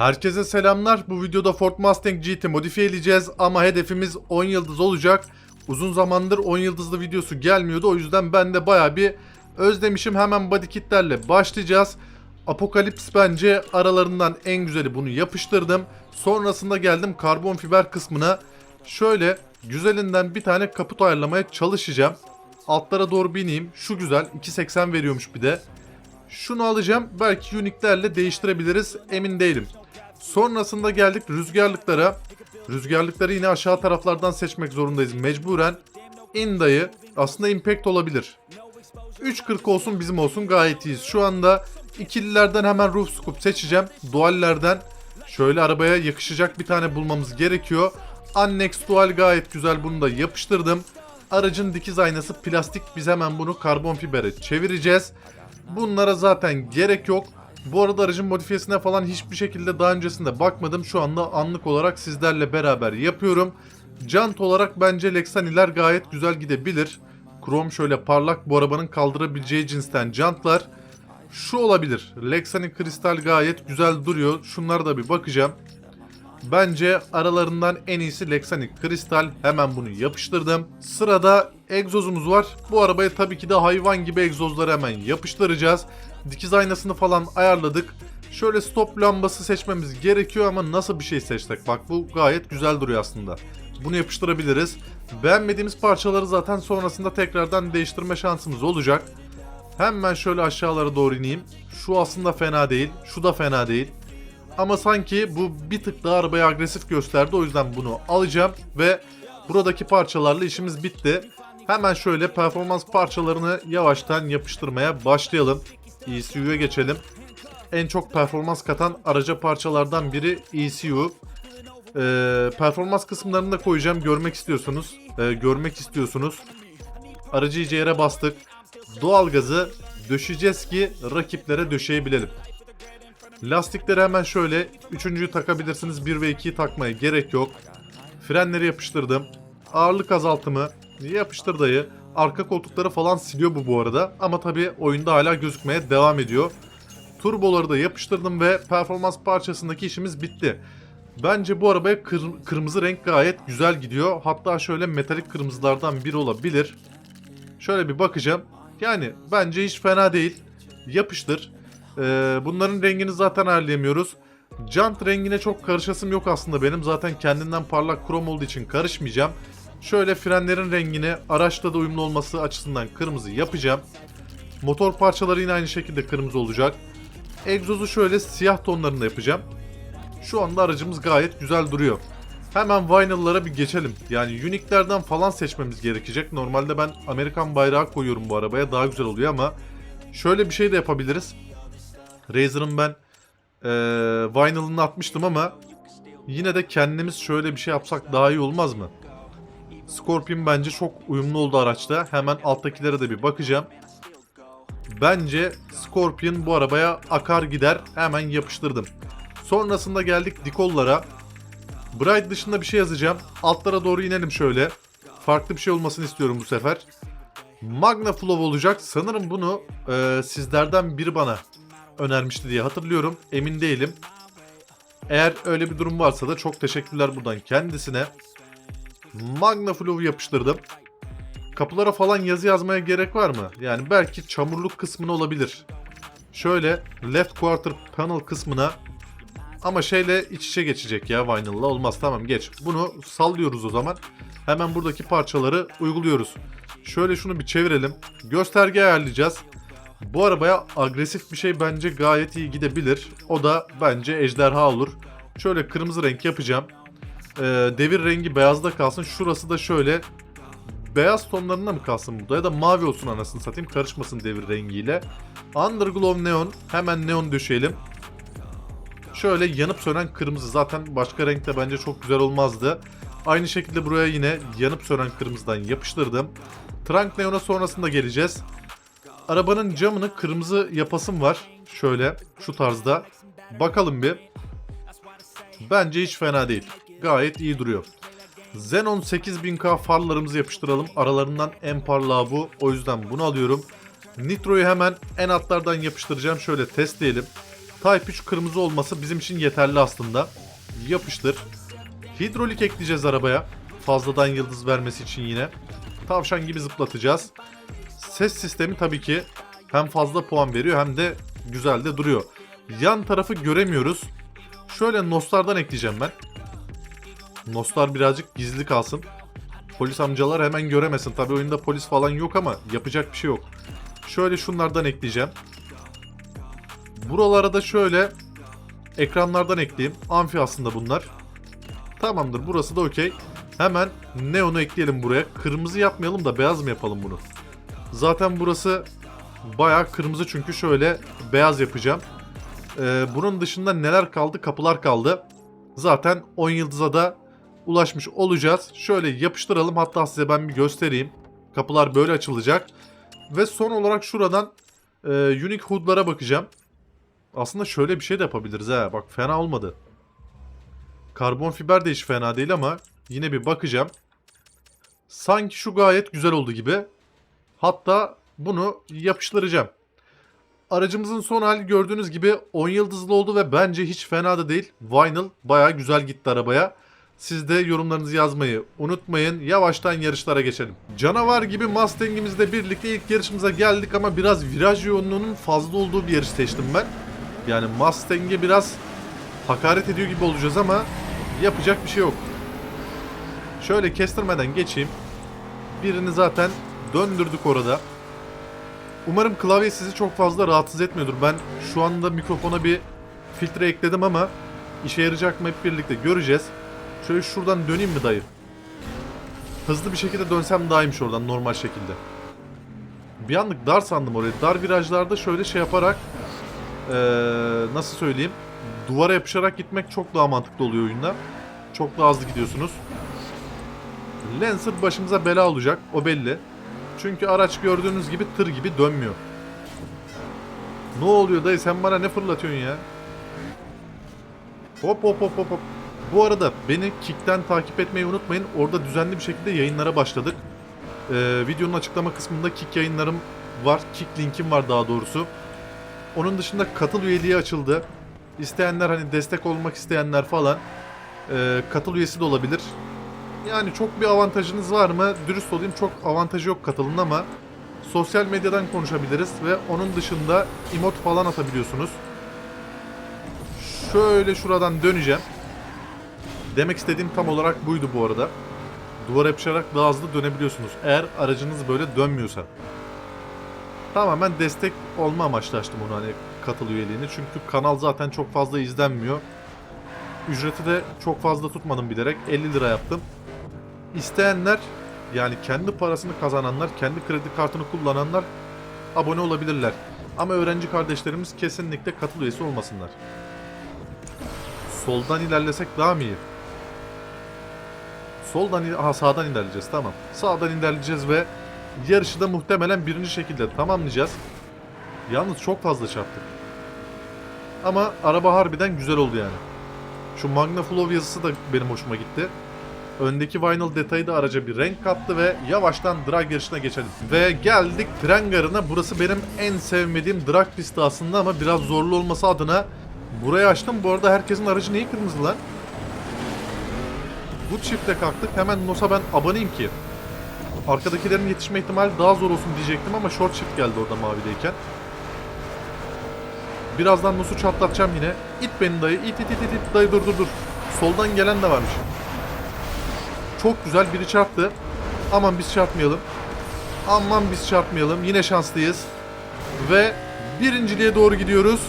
Herkese selamlar. Bu videoda Ford Mustang GT modifiye edeceğiz ama hedefimiz 10 yıldız olacak. Uzun zamandır 10 yıldızlı videosu gelmiyordu. O yüzden ben de baya bir özlemişim. Hemen body kitlerle başlayacağız. Apokalips bence aralarından en güzeli bunu yapıştırdım. Sonrasında geldim karbon fiber kısmına. Şöyle güzelinden bir tane kaput ayarlamaya çalışacağım. Altlara doğru bineyim. Şu güzel 2.80 veriyormuş bir de. Şunu alacağım. Belki uniklerle değiştirebiliriz. Emin değilim. Sonrasında geldik rüzgarlıklara. Rüzgarlıkları yine aşağı taraflardan seçmek zorundayız mecburen. Inda'yı aslında Impact olabilir. 3.40 olsun bizim olsun gayet iyiyiz. Şu anda ikililerden hemen roof scoop seçeceğim. Duallerden şöyle arabaya yakışacak bir tane bulmamız gerekiyor. Annex dual gayet güzel bunu da yapıştırdım. Aracın dikiz aynası plastik biz hemen bunu karbon fibere çevireceğiz. Bunlara zaten gerek yok. Bu arada aracın modifiyesine falan hiçbir şekilde daha öncesinde bakmadım. Şu anda anlık olarak sizlerle beraber yapıyorum. Jant olarak bence Lexani'ler gayet güzel gidebilir. Krom şöyle parlak bu arabanın kaldırabileceği cinsten jantlar. Şu olabilir. Lexani kristal gayet güzel duruyor. Şunlara da bir bakacağım. Bence aralarından en iyisi Lexani Kristal. Hemen bunu yapıştırdım. Sırada egzozumuz var. Bu arabaya tabii ki de hayvan gibi egzozları hemen yapıştıracağız. Dikiz aynasını falan ayarladık. Şöyle stop lambası seçmemiz gerekiyor ama nasıl bir şey seçsek? Bak bu gayet güzel duruyor aslında. Bunu yapıştırabiliriz. Beğenmediğimiz parçaları zaten sonrasında tekrardan değiştirme şansımız olacak. Hemen şöyle aşağılara doğru ineyim. Şu aslında fena değil. Şu da fena değil. Ama sanki bu bir tık daha arabayı agresif gösterdi. O yüzden bunu alacağım ve buradaki parçalarla işimiz bitti. Hemen şöyle performans parçalarını yavaştan yapıştırmaya başlayalım. ECU'ya geçelim. En çok performans katan araca parçalardan biri ECU. Ee, performans kısımlarını da koyacağım. Görmek istiyorsunuz. Ee, görmek istiyorsunuz. Aracı iyice yere bastık. Doğalgazı döşeceğiz ki rakiplere döşeyebilelim. Lastikleri hemen şöyle üçüncüyü takabilirsiniz. 1 ve 2'yi takmaya gerek yok. Frenleri yapıştırdım. Ağırlık azaltımı yapıştır dayı. Arka koltukları falan siliyor bu bu arada. Ama tabi oyunda hala gözükmeye devam ediyor. Turboları da yapıştırdım ve performans parçasındaki işimiz bitti. Bence bu arabaya kır- kırmızı renk gayet güzel gidiyor. Hatta şöyle metalik kırmızılardan biri olabilir. Şöyle bir bakacağım. Yani bence hiç fena değil. Yapıştır. Ee, bunların rengini zaten ayarlayamıyoruz. Jant rengine çok karışasım yok aslında benim. Zaten kendinden parlak krom olduğu için karışmayacağım. Şöyle frenlerin rengini araçla da uyumlu olması açısından kırmızı yapacağım. Motor parçaları yine aynı şekilde kırmızı olacak. Egzozu şöyle siyah tonlarında yapacağım. Şu anda aracımız gayet güzel duruyor. Hemen vinyl'lara bir geçelim. Yani Unique'lerden falan seçmemiz gerekecek. Normalde ben Amerikan bayrağı koyuyorum bu arabaya. Daha güzel oluyor ama şöyle bir şey de yapabiliriz. Razer'ın ben eee vinyl'ını atmıştım ama yine de kendimiz şöyle bir şey yapsak daha iyi olmaz mı? Scorpion bence çok uyumlu oldu araçta. Hemen alttakilere de bir bakacağım. Bence Scorpion bu arabaya akar gider. Hemen yapıştırdım. Sonrasında geldik Dikol'lara. Bright dışında bir şey yazacağım. Altlara doğru inelim şöyle. Farklı bir şey olmasını istiyorum bu sefer. Magna Flow olacak. Sanırım bunu e, sizlerden biri bana önermişti diye hatırlıyorum. Emin değilim. Eğer öyle bir durum varsa da çok teşekkürler buradan kendisine. Magna Flow'u yapıştırdım. Kapılara falan yazı yazmaya gerek var mı? Yani belki çamurluk kısmına olabilir. Şöyle left quarter panel kısmına ama şeyle iç içe geçecek ya vinyl'la olmaz tamam geç. Bunu sallıyoruz o zaman. Hemen buradaki parçaları uyguluyoruz. Şöyle şunu bir çevirelim. Gösterge ayarlayacağız. Bu arabaya agresif bir şey bence gayet iyi gidebilir. O da bence ejderha olur. Şöyle kırmızı renk yapacağım. Ee, devir rengi beyazda kalsın. Şurası da şöyle beyaz tonlarında mı kalsın burada ya da mavi olsun anasını satayım karışmasın devir rengiyle. Underglow neon hemen neon döşeyelim. Şöyle yanıp sönen kırmızı zaten başka renkte bence çok güzel olmazdı. Aynı şekilde buraya yine yanıp sönen kırmızıdan yapıştırdım. Trunk neon'a sonrasında geleceğiz. Arabanın camını kırmızı yapasım var. Şöyle şu tarzda. Bakalım bir. Bence hiç fena değil. Gayet iyi duruyor. Xenon 8000K farlarımızı yapıştıralım. Aralarından en parlağı bu. O yüzden bunu alıyorum. Nitro'yu hemen en altlardan yapıştıracağım. Şöyle testleyelim. Type 3 kırmızı olması bizim için yeterli aslında. Yapıştır. Hidrolik ekleyeceğiz arabaya. Fazladan yıldız vermesi için yine. Tavşan gibi zıplatacağız. Ses sistemi tabii ki hem fazla puan veriyor hem de güzel de duruyor. Yan tarafı göremiyoruz. Şöyle noslardan ekleyeceğim ben. Noslar birazcık gizli kalsın. Polis amcalar hemen göremesin. Tabii oyunda polis falan yok ama yapacak bir şey yok. Şöyle şunlardan ekleyeceğim. Buralara da şöyle ekranlardan ekleyeyim. Amfi aslında bunlar. Tamamdır burası da okey. Hemen neonu ekleyelim buraya. Kırmızı yapmayalım da beyaz mı yapalım bunu? Zaten burası bayağı kırmızı çünkü şöyle beyaz yapacağım. Ee, bunun dışında neler kaldı? Kapılar kaldı. Zaten 10 yıldıza da ulaşmış olacağız. Şöyle yapıştıralım hatta size ben bir göstereyim. Kapılar böyle açılacak. Ve son olarak şuradan e, Unique Hood'lara bakacağım. Aslında şöyle bir şey de yapabiliriz ha. Bak fena olmadı. Karbon fiber de hiç fena değil ama yine bir bakacağım. Sanki şu gayet güzel oldu gibi. Hatta bunu yapıştıracağım. Aracımızın son hali gördüğünüz gibi 10 yıldızlı oldu ve bence hiç fena da değil. Vinyl baya güzel gitti arabaya. Siz de yorumlarınızı yazmayı unutmayın. Yavaştan yarışlara geçelim. Canavar gibi Mustang'imizle birlikte ilk yarışımıza geldik ama biraz viraj yoğunluğunun fazla olduğu bir yarış seçtim ben. Yani Mustang'e biraz hakaret ediyor gibi olacağız ama yapacak bir şey yok. Şöyle kestirmeden geçeyim. Birini zaten döndürdük orada. Umarım klavye sizi çok fazla rahatsız etmiyordur. Ben şu anda mikrofona bir filtre ekledim ama işe yarayacak mı hep birlikte göreceğiz. Şöyle şuradan döneyim mi dayı? Hızlı bir şekilde dönsem daha iyiymiş oradan normal şekilde. Bir anlık dar sandım orayı. Dar virajlarda şöyle şey yaparak eee, nasıl söyleyeyim duvara yapışarak gitmek çok daha mantıklı oluyor oyunda. Çok daha hızlı gidiyorsunuz. Lancer başımıza bela olacak o belli. Çünkü araç gördüğünüz gibi tır gibi dönmüyor. Ne oluyor dayı sen bana ne fırlatıyorsun ya? Hop hop hop hop hop. Bu arada beni Kick'ten takip etmeyi unutmayın. Orada düzenli bir şekilde yayınlara başladık. Ee, videonun açıklama kısmında Kick yayınlarım var. Kick linkim var daha doğrusu. Onun dışında katıl üyeliği açıldı. İsteyenler hani destek olmak isteyenler falan e, katıl üyesi de olabilir. Yani çok bir avantajınız var mı? Dürüst olayım çok avantajı yok katılın ama sosyal medyadan konuşabiliriz ve onun dışında emot falan atabiliyorsunuz. Şöyle şuradan döneceğim. Demek istediğim tam olarak buydu bu arada. Duvara yapışarak daha hızlı dönebiliyorsunuz. Eğer aracınız böyle dönmüyorsa. Tamamen destek olma amaçlı açtım onu hani katıl üyeliğini. Çünkü kanal zaten çok fazla izlenmiyor. Ücreti de çok fazla tutmadım bilerek. 50 lira yaptım. İsteyenler yani kendi parasını kazananlar, kendi kredi kartını kullananlar abone olabilirler. Ama öğrenci kardeşlerimiz kesinlikle katıl üyesi olmasınlar. Soldan ilerlesek daha mı iyi? Soldan, aha sağdan ilerleyeceğiz tamam. Sağdan ilerleyeceğiz ve yarışı da muhtemelen birinci şekilde tamamlayacağız. Yalnız çok fazla çarptık. Ama araba harbiden güzel oldu yani. Şu Magna Flow yazısı da benim hoşuma gitti. Öndeki vinyl detayı da araca bir renk kattı ve yavaştan drag yarışına geçelim. Ve geldik tren garına. Burası benim en sevmediğim drag pisti aslında ama biraz zorlu olması adına burayı açtım. Bu arada herkesin aracı neyi kırmızı lan? Bu çifte kalktık. Hemen NOS'a ben aboneyim ki. Arkadakilerin yetişme ihtimali daha zor olsun diyecektim ama short shift geldi orada mavideyken. Birazdan NOS'u çatlatacağım yine. İt beni dayı. İt it it it it dayı dur dur dur. Soldan gelen de varmış. Çok güzel biri çarptı. Aman biz çarpmayalım. Aman biz çarpmayalım. Yine şanslıyız. Ve birinciliğe doğru gidiyoruz.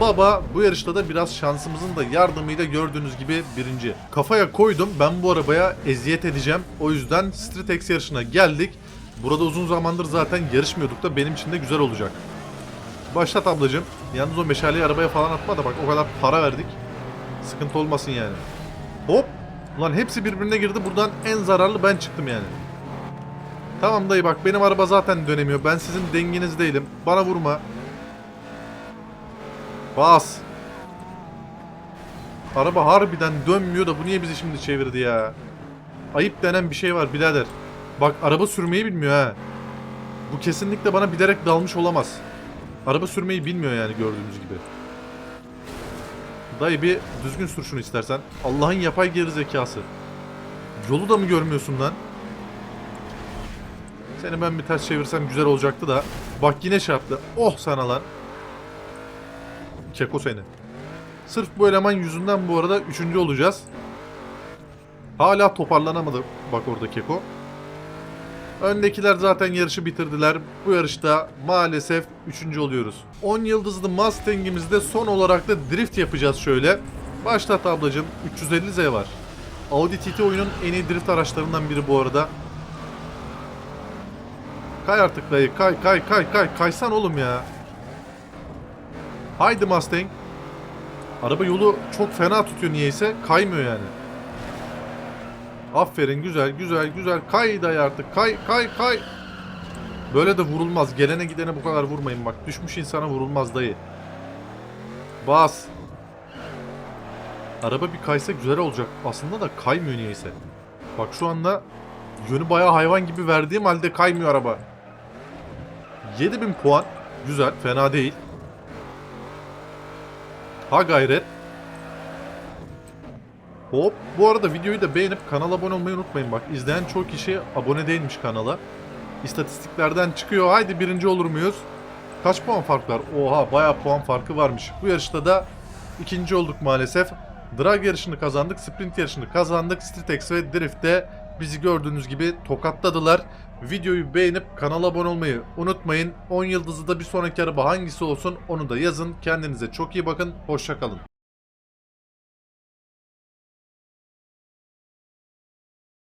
Baba bu yarışta da biraz şansımızın da yardımıyla gördüğünüz gibi birinci. Kafaya koydum ben bu arabaya eziyet edeceğim. O yüzden Street X yarışına geldik. Burada uzun zamandır zaten yarışmıyorduk da benim için de güzel olacak. Başlat ablacım. Yalnız o meşaleyi arabaya falan atma da bak o kadar para verdik. Sıkıntı olmasın yani. Hop. Ulan hepsi birbirine girdi. Buradan en zararlı ben çıktım yani. Tamam dayı bak benim araba zaten dönemiyor. Ben sizin denginiz değilim. Bana vurma. Bas. Araba harbiden dönmüyor da bu niye bizi şimdi çevirdi ya? Ayıp denen bir şey var birader. Bak araba sürmeyi bilmiyor ha. Bu kesinlikle bana bilerek dalmış olamaz. Araba sürmeyi bilmiyor yani gördüğünüz gibi. Dayı bir düzgün sür şunu istersen. Allah'ın yapay geri zekası. Yolu da mı görmüyorsun lan? Seni ben bir ters çevirsem güzel olacaktı da. Bak yine çarptı. Oh sana lan. Keko seni. Sırf bu eleman yüzünden bu arada üçüncü olacağız. Hala toparlanamadı bak orada Keko. Öndekiler zaten yarışı bitirdiler. Bu yarışta maalesef 3. oluyoruz. 10 yıldızlı Mustang'imizde son olarak da drift yapacağız şöyle. Başlat ablacım 350Z var. Audi TT oyunun en iyi drift araçlarından biri bu arada. Kay artık dayı kay kay kay kay kaysan oğlum ya. Haydi Mustang. Araba yolu çok fena tutuyor niyeyse kaymıyor yani. Aferin güzel güzel güzel kay artık kay kay kay. Böyle de vurulmaz. Gelene gidene bu kadar vurmayın bak. Düşmüş insana vurulmaz dayı. Bas. Araba bir kaysa güzel olacak. Aslında da kaymıyor niyeyse. Bak şu anda yönü bayağı hayvan gibi verdiğim halde kaymıyor araba. 7000 puan. Güzel. Fena değil. Ha gayret. Hop. Bu arada videoyu da beğenip kanala abone olmayı unutmayın. Bak izleyen çok kişi abone değilmiş kanala. İstatistiklerden çıkıyor. Haydi birinci olur muyuz? Kaç puan fark var? Oha bayağı puan farkı varmış. Bu yarışta da ikinci olduk maalesef. Drag yarışını kazandık, sprint yarışını kazandık. Street X ve Drift'te bizi gördüğünüz gibi tokatladılar. Videoyu beğenip kanala abone olmayı unutmayın. 10 yıldızı da bir sonraki araba hangisi olsun onu da yazın. Kendinize çok iyi bakın. Hoşçakalın.